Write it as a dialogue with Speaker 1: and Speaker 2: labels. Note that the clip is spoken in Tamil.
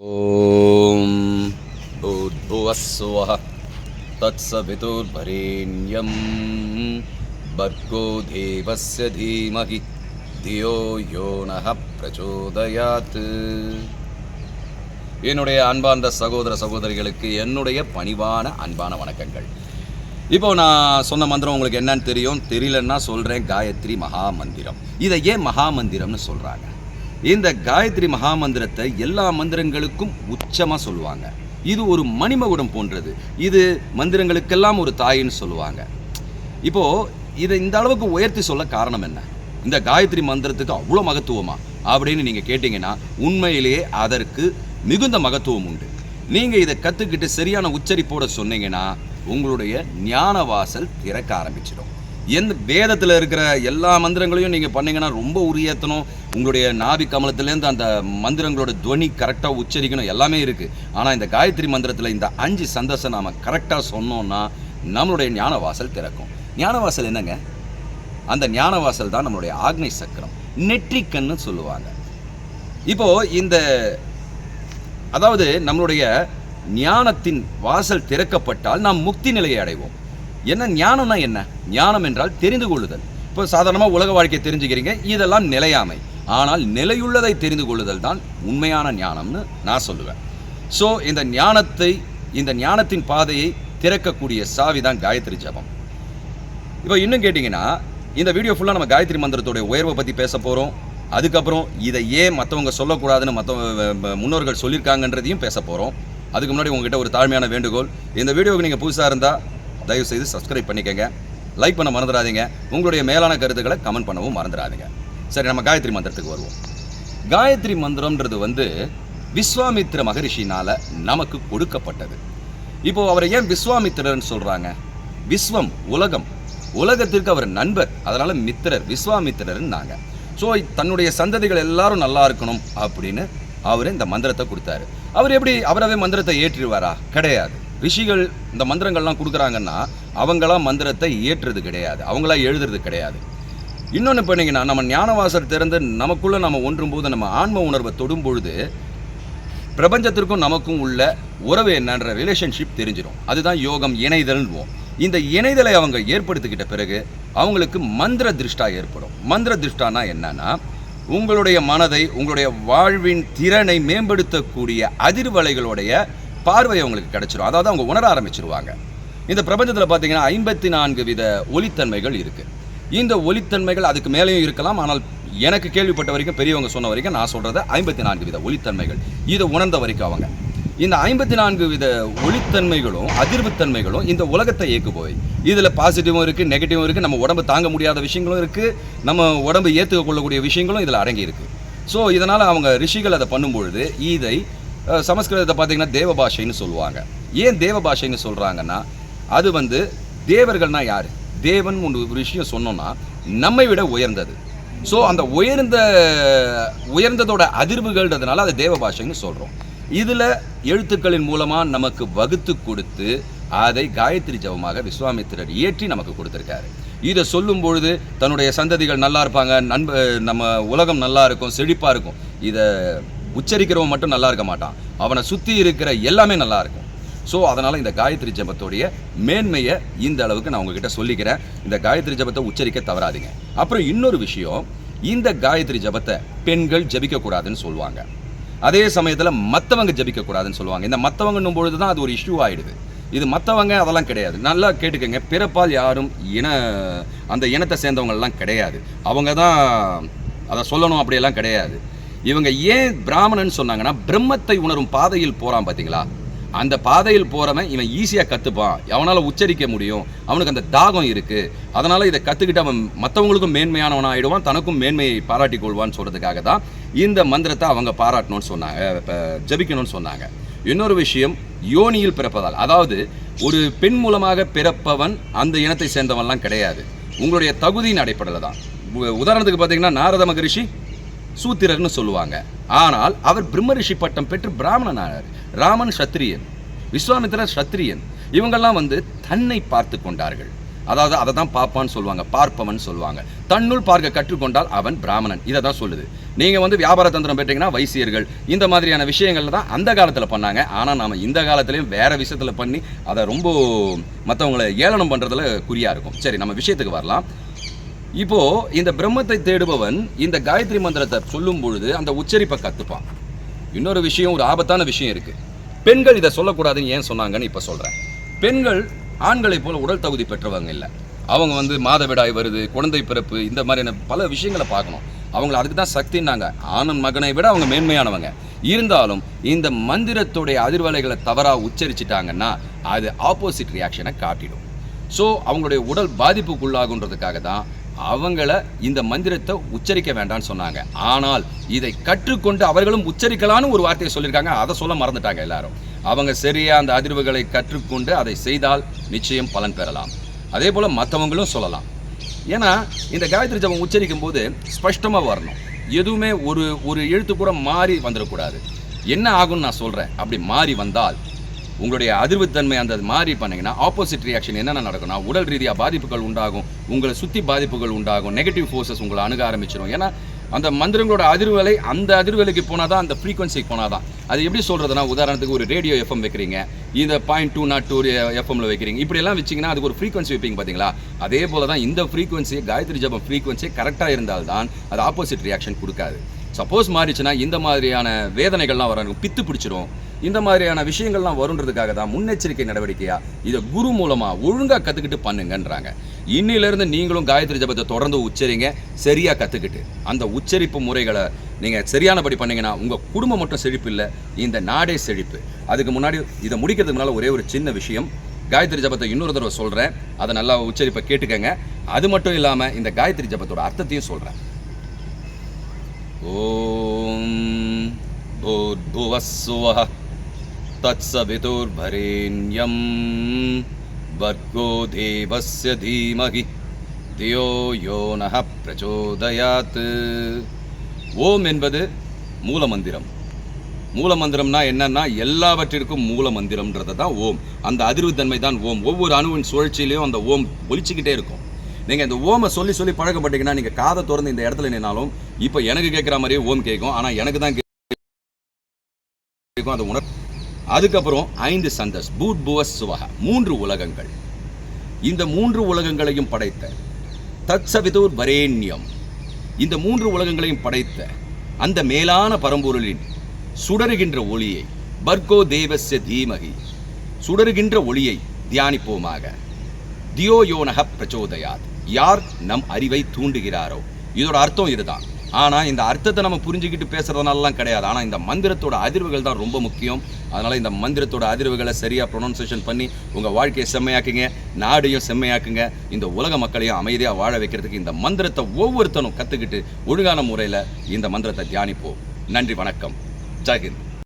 Speaker 1: ॐ भूर्भुवस्सुवः तत्सवितुर्वरेण्यं भर्गो देवस्य धीमहि धियो யோ நः பிரச்சோதயாத் என்னுடைய அன்பார்ந்த சகோதர சகோதரிகளுக்கு என்னுடைய பணிவான அன்பான வணக்கங்கள் இப்போ நான் சொன்ன மந்திரம் உங்களுக்கு என்னன்னு தெரியும் தெரியலன்னா சொல்கிறேன் காயத்ரி மகா மந்திரம் இதை ஏன் மகா மந்திரம்னு சொல்கிறாங்க இந்த காயத்ரி மகா மந்திரத்தை எல்லா மந்திரங்களுக்கும் உச்சமாக சொல்லுவாங்க. இது ஒரு மணிமகுடம் போன்றது. இது மந்திரங்களுக்கெல்லாம் ஒரு தாயின்னு சொல்லுவாங்க. இப்போ இதை இந்த அளவுக்கு உயர்த்தி சொல்ல காரணம் என்ன? இந்த காயத்ரி மந்திரத்துக்கு அவ்வளோ மகத்துவமா? அப்படின்னு நீங்கள் கேட்டிங்கன்னா உண்மையிலேயே அதற்கு மிகுந்த மகத்துவம் உண்டு. நீங்கள் இதை கற்றுக்கிட்டு சரியான உச்சரிப்போட சொன்னீங்கன்னா உங்களுடைய ஞான வாசல் திறக்க ஆரம்பிச்சிடும். எந்த வேதத்தில் இருக்கிற எல்லா மந்திரங்களையும் நீங்கள் பண்ணீங்கன்னா ரொம்ப உரியத்தணும் உங்களுடைய நாபி கமலத்துலேருந்து அந்த மந்திரங்களோட துவனி கரெக்டாக உச்சரிக்கணும். எல்லாமே இருக்குது ஆனால் இந்த காயத்ரி மந்திரத்தில் இந்த அஞ்சு சந்தோஷம் நாம் கரெக்டாக சொன்னோம்னா நம்மளுடைய ஞானவாசல் திறக்கும். ஞான வாசல் என்னங்க? அந்த ஞானவாசல் தான் நம்மளுடைய ஆக்னை சக்கரம். நெற்றிக்கண்ணு சொல்லுவாங்க. இப்போது இந்த அதாவது நம்மளுடைய ஞானத்தின் வாசல் திறக்கப்பட்டால் நாம் முக்தி நிலையை அடைவோம். என்ன ஞானம்னா என்ன? ஞானம் என்றால் தெரிந்து கொள்ளுதல். இப்போ சாதாரணமாக உலக வாழ்க்கையை தெரிஞ்சுக்கிறீங்க இதெல்லாம் நிலையாமை. ஆனால் நிலையுள்ளதை தெரிந்து கொள்ளுதல் தான் உண்மையான ஞானம்னு நான் சொல்லுவேன். ஸோ இந்த ஞானத்தை இந்த ஞானத்தின் பாதையை திறக்கக்கூடிய சாவி தான் காயத்ரி ஜபம். இப்போ இன்னும் கேட்டிங்கன்னா இந்த வீடியோ ஃபுல்லாக நம்ம காயத்ரி மந்திரத்தோடைய உயர்வை பற்றி பேச போகிறோம் அதுக்கப்புறம் இதை ஏன் மற்றவங்க சொல்லக்கூடாதுன்னு மற்ற முன்னோர்கள் சொல்லியிருக்காங்கன்றதையும் பேச போகிறோம் அதுக்கு முன்னாடி உங்ககிட்ட ஒரு தாழ்மையான வேண்டுகோள். இந்த வீடியோவுக்கு நீங்கள் புதுசாக இருந்தால் தயவு செய்து சப்ஸ்கிரைப் பண்ணிக்கங்க. லைக் பண்ண மறந்துடாதீங்க. உங்களுடைய மேலான கருத்துக்களை கமெண்ட் பண்ணவும் மறந்துடாதீங்க. சரி நம்ம காயத்ரி மந்திரத்துக்கு வருவோம். காயத்ரி மந்திரம்ன்றது வந்து விஸ்வாமித்ர மகரிஷினால் நமக்கு கொடுக்கப்பட்டது. இப்போ அவரை ஏன் விஸ்வாமித்திரர்னு சொல்கிறாங்க விஸ்வம் உலகம். உலகத்திற்கு அவர் நண்பர். அதனால் மித்திரர் விஸ்வாமித்திரர்னாங்க ஸோ தன்னுடைய சந்ததிகள் எல்லாரும் நல்லா இருக்கணும் அப்படின்னு அவர் இந்த மந்திரத்தை கொடுத்தாரு. அவர் எப்படி அவரவே மந்திரத்தை ஏற்றிடுவாரா? கிடையாது. ரிஷிகள் இந்த மந்திரங்கள்லாம் கொடுக்குறாங்கன்னா அவங்களாம் மந்திரத்தை ஏற்றுறது கிடையாது அவங்களா எழுதுறது கிடையாது. இன்னொன்று பண்ணிங்கன்னா நம்ம ஞானவாசர் திறந்து நமக்குள்ளே நம்ம ஒன்றும் போது நம்ம ஆன்ம உணர்வை தொடும் பொழுது பிரபஞ்சத்திற்கும் நமக்கும் உள்ள உறவு என்னன்ற ரிலேஷன்ஷிப் தெரிஞ்சிடும் அதுதான் யோகம் இணைதல்வோம் இந்த இணைதலை அவங்க ஏற்படுத்திக்கிட்ட பிறகு அவங்களுக்கு மந்திர திருஷ்டா ஏற்படும். மந்திர திருஷ்டானா என்னன்னா உங்களுடைய மனதை உங்களுடைய வாழ்வின் திறனை மேம்படுத்தக்கூடிய அதிர்வலைகளுடைய பார்வை அவங்களுக்கு கிடைச்சிரும். அதாவது அவங்க உணர ஆரம்பிச்சிருவாங்க. இந்த பிரபஞ்சத்தில் பார்த்தீங்கன்னா ஐம்பத்தி நான்கு வித ஒலித்தன்மைகள் இருக்குது இந்த ஒலித்தன்மைகள் அதுக்கு மேலேயும் இருக்கலாம். ஆனால் எனக்கு கேள்விப்பட்ட வரைக்கும் பெரியவங்க சொன்ன வரைக்கும் நான் சொல்கிறத ஐம்பத்தி நான்கு வித ஒலித்தன்மைகள் இதை உணர்ந்த வரைக்கும் அவங்க. இந்த ஐம்பத்தி நான்கு வித ஒளித்தன்மைகளும் அதிர்வுத்தன்மைகளும் இந்த உலகத்தை இயக்கு போய் இதில் பாசிட்டிவும் இருக்குது நெகட்டிவும் இருக்குது நம்ம உடம்பு தாங்க முடியாத விஷயங்களும் இருக்குது நம்ம உடம்பு ஏற்றுக்க கொள்ளக்கூடிய விஷயங்களும் இதில் அடங்கியிருக்கு ஸோ இதனால் அவங்க ரிஷிகள் அதை பண்ணும்பொழுது இதை சமஸ்கிருதத்தை பார்த்தீங்கன்னா தேவ பாஷைன்னு சொல்லுவாங்க. ஏன் தேவ பாஷைன்னு சொல்கிறாங்கன்னா அது வந்து தேவர்கள்னால் யார்? தேவன் ஒரு விஷயம் சொன்னோம்னா நம்மை விட உயர்ந்தது. ஸோ அந்த உயர்ந்த உயர்ந்ததோட அதிர்வுகள்ன்றதுனால அது தேவ பாஷைன்னு சொல்கிறோம் இதில் எழுத்துக்களின் மூலமாக நமக்கு வகுத்து கொடுத்து அதை காயத்ரி ஜபமாக விஸ்வாமித்திரர் ஏற்றி நமக்கு கொடுத்துருக்காரு. இதை சொல்லும் பொழுது தன்னுடைய சந்ததிகள் நல்லா இருப்பாங்க நண்ப நம்ம உலகம் நல்லா இருக்கும் செழிப்பாக இருக்கும். இதை உச்சரிக்கிறவன் மட்டும் நல்லா இருக்க மாட்டான். அவனை சுற்றி இருக்கிற எல்லாமே நல்லா இருக்கும். ஸோ அதனால் இந்த காயத்ரி ஜபத்தோடைய மேன்மையை இந்த அளவுக்கு நான் உங்ககிட்ட சொல்லிக்கிறேன். இந்த காயத்ரி ஜபத்தை உச்சரிக்க தவறாதீங்க. அப்புறம் இன்னொரு விஷயம் இந்த காயத்ரி ஜபத்தை பெண்கள் ஜபிக்கக்கூடாதுன்னு சொல்லுவாங்க. அதே சமயத்தில் மற்றவங்க ஜபிக்கக்கூடாதுன்னு சொல்லுவாங்க. இந்த மற்றவங்கன்னும் பொழுது தான் அது ஒரு இஷ்யூ ஆயிடுது. இது மற்றவங்க அதெல்லாம் கிடையாது. நல்லா கேட்டுக்கங்க. பிறப்பால் யாரும் இன அந்த இனத்தை சேர்ந்தவங்கள்லாம் கிடையாது. அவங்க தான் அதை சொல்லணும் அப்படியெல்லாம் கிடையாது. இவங்க ஏன் பிராமணன் சொன்னாங்கன்னா பிரம்மத்தை உணரும் பாதையில் போகிறான் பார்த்தீங்களா அந்த பாதையில் போகிறவன் இவன் ஈஸியாக கற்றுப்பான் அவனால் உச்சரிக்க முடியும். அவனுக்கு அந்த தாகம் இருக்குது அதனால் இதை கற்றுக்கிட்டு அவன் மற்றவங்களுக்கும் மேன்மையானவன் ஆகிடுவான் தனக்கும் மேன்மையை பாராட்டி கொள்வான்னு சொல்கிறதுக்காக தான் இந்த மந்திரத்தை அவங்க பாராட்டணும்னு சொன்னாங்க இப்போ ஜபிக்கணும்னு சொன்னாங்க. இன்னொரு விஷயம் யோனியில் பிறப்பதால். அதாவது ஒரு பெண் மூலமாக பிறப்பவன் அந்த இனத்தை சேர்ந்தவன்லாம் கிடையாது. உங்களுடைய தகுதியின் அடிப்படையில் தான். உ- உதாரணத்துக்கு பார்த்தீங்கன்னா நாரத மகரிஷி சூத்திரர்னு சொல்லுவாங்க. ஆனால் அவர் பிரம்மரிஷி பட்டம் பெற்று பிராமணன் ஆனார் ராமன் சத்திரியன் விஸ்வாமித்திரர் சத்திரியன் இவங்கெல்லாம் வந்து தன்னை பார்த்து கொண்டார்கள். அதாவது அதை தான் பார்ப்பான்னு சொல்லுவாங்க பார்ப்பவன் சொல்லுவாங்க. தன்னுள் பார்க்க கற்றுக்கொண்டால் அவன் பிராமணன். இதை தான் சொல்லுது. நீங்கள் வந்து வியாபார தந்திரம் பெற்றீங்கன்னா வைசியர்கள். இந்த மாதிரியான விஷயங்கள் தான் அந்த காலத்தில் பண்ணாங்க. ஆனால் நாம இந்த காலத்துலேயும் வேற விஷயத்தில் பண்ணி அதை ரொம்ப மற்றவங்களை ஏளனம் பண்ணுறதுல குறியாக இருக்கும். சரி நம்ம விஷயத்துக்கு வரலாம். இப்போ இந்த பிரம்மத்தை தேடுபவன் இந்த காயத்ரி மந்திரத்தை சொல்லும் பொழுது அந்த உச்சரிப்பை கத்துப்பான். இன்னொரு விஷயம் ஒரு ஆபத்தான விஷயம் இருக்கு. பெண்கள் இதை சொல்லக்கூடாதுன்னு ஏன் சொன்னாங்கன்னு இப்போ சொல்றேன். பெண்கள் ஆண்களை போல உடல் தகுதி பெற்றவங்க இல்லை. அவங்க வந்து மாதவிடாய் வருது குழந்தை பிறப்பு இந்த மாதிரியான பல விஷயங்களை பார்க்கணும். அவங்கள அதுக்கு தான் சக்தின்னாங்க. ஆணன் மகனை விட அவங்க மேன்மையானவங்க. இருந்தாலும் இந்த மந்திரத்துடைய அதிர்வலைகளை தவறாக உச்சரிச்சிட்டாங்கன்னா அது ஆப்போசிட் ரியாக்ஷனை காட்டிடும். ஸோ அவங்களுடைய உடல் பாதிப்புக்குள்ளாகுன்றதுக்காக தான் அவங்கள இந்த மந்திரத்தை உச்சரிக்க வேண்டாம்னு சொன்னாங்க. ஆனால் இதை கற்றுக்கொண்டு அவர்களும் உச்சரிக்கலான்னு ஒரு வார்த்தையை சொல்லியிருக்காங்க. அதை சொல்ல மறந்துட்டாங்க எல்லாரும். அவங்க சரியா அந்த அதிர்வுகளை கற்றுக்கொண்டு அதை செய்தால் நிச்சயம் பலன் பெறலாம். அதே போல் மற்றவங்களும் சொல்லலாம். ஏன்னா இந்த காயத்ரி ஜபம் உச்சரிக்கும் போது ஸ்பஷ்டமாக வரணும். எதுவுமே ஒரு ஒரு எழுத்து கூட மாறி வந்துடக்கூடாது. என்ன ஆகும்னு நான் சொல்கிறேன் அப்படி மாறி வந்தால் உங்களுடைய அதிர்வுத்தன்மை அந்த மாறி பண்ணீங்கன்னா ஆப்போசிட் ரியாக்ஷன் என்னென்ன நடக்கும்னா உடல் ரீதியாக பாதிப்புகள் உண்டாகும் உங்களை சுற்றி பாதிப்புகள் உண்டாகும் நெகட்டிவ் ஃபோர்ஸஸ் உங்களை அணுக ஆரம்பிச்சிடும் ஏன்னா அந்த மந்திரங்களோட அதிர்வலை அந்த அதிர்வலைக்கு போனால் தான் அந்த ஃப்ரீக்வன்சிக்கு போனால் தான் அது எப்படி சொல்கிறதுனா உதாரணத்துக்கு ஒரு ரேடியோ எஃப்எம் வைக்கிறீங்க. இந்த பாயிண்ட் டூ நாட் டூ எஃப்எம்ல வைக்கிறீங்க. இப்படியெல்லாம் வச்சிங்கன்னா அதுக்கு ஒரு ஃப்ரீக்வன்சி வைப்பீங்க பார்த்தீங்களா அதே போல தான் இந்த ஃப்ரீக்வன்சி காயத்ரி ஜபம் ஃப்ரீக்வன்சி கரெக்டாக இருந்தால்தான் அது ஆப்போசிட் ரியாக்ஷன் கொடுக்காது. சப்போஸ் மாறிச்சுன்னா இந்த மாதிரியான வேதனைகள்லாம் வரும் பித்து பிடிச்சிரும். இந்த மாதிரியான விஷயங்கள்லாம் வருன்றதுக்காக தான் முன்னெச்சரிக்கை நடவடிக்கையாக இதை குரு மூலமாக ஒழுங்காக கற்றுக்கிட்டு பண்ணுங்கன்றாங்க. இன்னிலிருந்து நீங்களும் காயத்ரி ஜபத்தை தொடர்ந்து உச்சரிங்க சரியாக கற்றுக்கிட்டு அந்த உச்சரிப்பு முறைகளை நீங்கள் சரியானபடி பண்ணீங்கன்னா உங்கள் குடும்பம் மட்டும் செழிப்பு இல்லை இந்த நாடே செழிப்பு. அதுக்கு முன்னாடி இதை முடிக்கிறதுனால ஒரே ஒரு சின்ன விஷயம். காயத்ரி ஜபத்தை இன்னொரு தடவை சொல்கிறேன் அதை நல்லா உச்சரிப்பை கேட்டுக்கங்க. அது மட்டும் இல்லாமல் இந்த காயத்ரி ஜபத்தோட அர்த்தத்தையும் சொல்கிறேன் ஓம் ஓ ஓ तत्सवितुर्भरेण्यं भर्गो देवस्य धीमहि धियो யோ நः பிரச்சோதயாத் ஓம் என்பது மூலமந்திரம் மூலமந்திரம்னா என்னன்னா எல்லாவற்றிற்கும் மூல மந்திரம்ன்றது தான் ஓம் அந்த அதிர்வுத்தன்மை தான் ஓம் ஒவ்வொரு அணுவின் சுழற்சியிலையும் அந்த ஓம் ஒலிச்சுக்கிட்டே இருக்கும் நீங்கள் இந்த ஓமை சொல்லி சொல்லி பழக்கப்பட்டீங்கன்னா நீங்கள் காதை திறந்து இந்த இடத்துல நின்னாலும் இப்போ எனக்கு கேட்குற மாதிரியே ஓம் கேட்கும் ஆனால் எனக்கு தான் கேட்கும் அது உணர் அதுக்கப்புறம் ஐந்து சந்தஸ் பூட் புவஸ் சுவக மூன்று உலகங்கள். இந்த மூன்று உலகங்களையும் படைத்த தத்சவிதூர் வரேண்யம். இந்த மூன்று உலகங்களையும் படைத்த அந்த மேலான பரம்பொருளின் சுடருகின்ற ஒளியை பர்கோ தேவஸ்ய தீமகி சுடருகின்ற ஒளியை தியானிப்போமாக. தியோயோனக பிரச்சோதயாத். யார் நம் அறிவை தூண்டுகிறாரோ? இதோட அர்த்தம் இதுதான். ஆனால் இந்த அர்த்தத்தை நம்ம புரிஞ்சுக்கிட்டு பேசுறதுனாலலாம் கிடையாது. ஆனால் இந்த மந்திரத்தோட அதிர்வுகள் தான் ரொம்ப முக்கியம். அதனால் இந்த மந்திரத்தோட அதிர்வுகளை சரியாக ப்ரொனன்சேஷன் பண்ணி உங்கள் வாழ்க்கையை செம்மையாக்குங்க நாடையும் செம்மையாக்குங்க. இந்த உலக மக்களையும் அமைதியாக வாழ வைக்கிறதுக்கு இந்த மந்திரத்தை ஒவ்வொருத்தனும் கற்றுக்கிட்டு ஒழுங்கான முறையில் இந்த மந்திரத்தை தியானிப்போம். நன்றி வணக்கம். ஜெய்ஹிந்த்